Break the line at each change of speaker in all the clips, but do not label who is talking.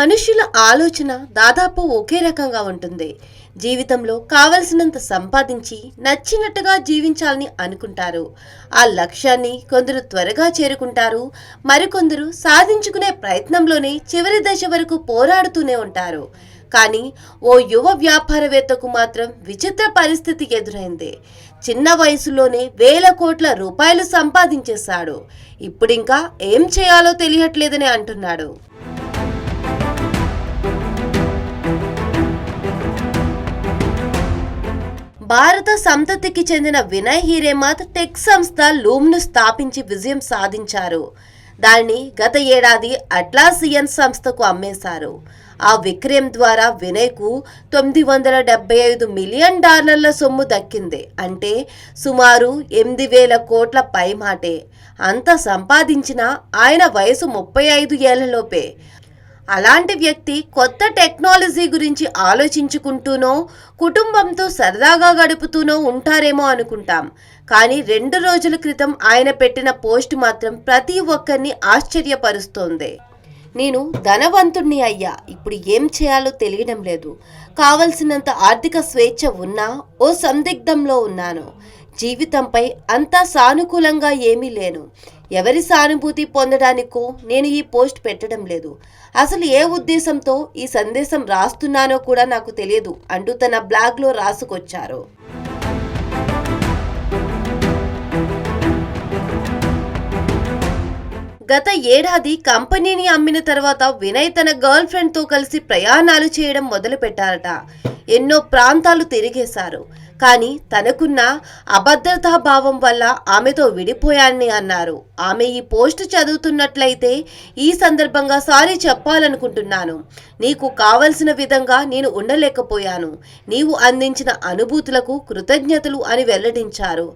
మనుషుల ఆలోచన దాదాపు ఒకే రకంగా ఉంటుంది. జీవితంలో కావలసినంత సంపాదించి నచ్చినట్టుగా జీవించాలని అనుకుంటారు. ఆ లక్ష్యాన్ని కొందరు త్వరగా చేరుకుంటారు. మరికొందరు సాధించుకునే ప్రయత్నంలోనే చివరి దశ వరకు పోరాడుతూనే ఉంటారు. కానీ ఓ యువ వ్యాపారవేత్తకు మాత్రం విచిత్ర పరిస్థితి ఎదురైంది. చిన్న వయసులోనే వేల కోట్ల రూపాయలు సంపాదించేశాడు. ఇప్పుడింకా ఏం చేయాలో తెలియట్లేదని అంటున్నాడు. భారత సంతతికి చెందిన వినయ్ హీరేమత్ టెక్ సంస్థ లూమ్ను స్థాపించి విజయం సాధించారు. దాన్ని గత ఏడాది అట్లాసియన్ సంస్థకు అమ్మేశారు. ఆ విక్రయం ద్వారా వినయ్కు తొమ్మిది వందల డెబ్బై ఐదు మిలియన్ డాలర్ల సొమ్ము దక్కింది. అంటే సుమారు ఎనిమిది వేల కోట్ల పైమాటే. అంత సంపాదించిన ఆయన వయసు ముప్పై ఐదు ఏళ్ళలోపే అలాంటి వ్యక్తి కొత్త టెక్నాలజీ గురించి ఆలోచించుకుంటూనో కుటుంబంతో సరదాగా గడుపుతూనో ఉంటారేమో అనుకుంటాం. కానీ రెండు రోజుల క్రితం ఆయన పెట్టిన పోస్ట్ మాత్రం ప్రతి ఒక్కరిని ఆశ్చర్యపరుస్తోంది. నేను ధనవంతుణ్ణి అయ్యా. ఇప్పుడు ఏం చేయాలో తెలియడం లేదు. కావలసినంత ఆర్థిక స్వేచ్ఛ ఉన్నా ఓ సందిగ్ధంలో ఉన్నాను. జీవితంపై అంతా సానుకూలంగా ఏమీ లేను. ఎవరి సానుభూతి పొందడానికో నేను ఈ పోస్ట్ పెట్టడం లేదు. అసలు ఏ ఉద్దేశంతో ఈ సందేశం రాస్తున్నానో కూడా నాకు తెలియదు అంటూ తన బ్లాగ్లో రాసుకొచ్చారు. గత ఏడాది కంపెనీని అమ్మిన తర్వాత వినయ్ తన గర్ల్ ఫ్రెండ్తో కలిసి ప్రయాణాలు చేయడం మొదలుపెట్టారట. ఎన్నో ప్రాంతాలు తిరిగేశారు. కానీ తనకున్న అభద్రతా భావం వల్ల ఆమెతో విడిపోయానని అన్నారు. ఆమె ఈ పోస్ట్ చదువుతున్నట్లయితే ఈ సందర్భంగా సారీ చెప్పాలనుకుంటున్నాను. నీకు కావలసిన విధంగా నేను ఉండలేకపోయాను. నీవు అందించిన అనుభూతులకు కృతజ్ఞతలు అని వెల్లడించారు.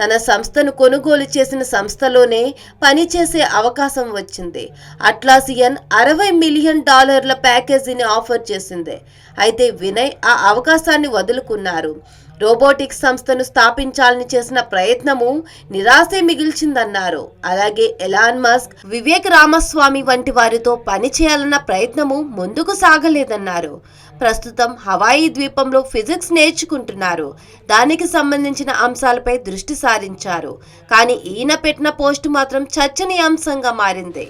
తన సంస్థను కొనుగోలు చేసిన సంస్థలోనే పనిచేసే అవకాశం వచ్చింది. అట్లాసియన్ అరవై మిలియన్ డాలర్ల ప్యాకేజీని ఆఫర్ చేసింది. అయితే వినయ్ ఆ అవకాశాన్ని వదులుకున్నారు. రోబోటిక్స్ సంస్థను స్థాపించాలని చేసిన ప్రయత్నము నిరాశే మిగిల్చిందన్నారు. అలాగే ఎలాన్ మస్క్ వివేక్ రామస్వామి వంటి వారితో పనిచేయాలన్న ప్రయత్నము ముందుకు సాగలేదన్నారు. ప్రస్తుతం హవాయి ద్వీపంలో ఫిజిక్స్ నేర్చుకుంటున్నారు. దానికి సంబంధించిన అంశాలపై దృష్టి సారించారు. కానీ ఈయన పెట్టిన పోస్టు మాత్రం చర్చనీయాంశంగా మారింది.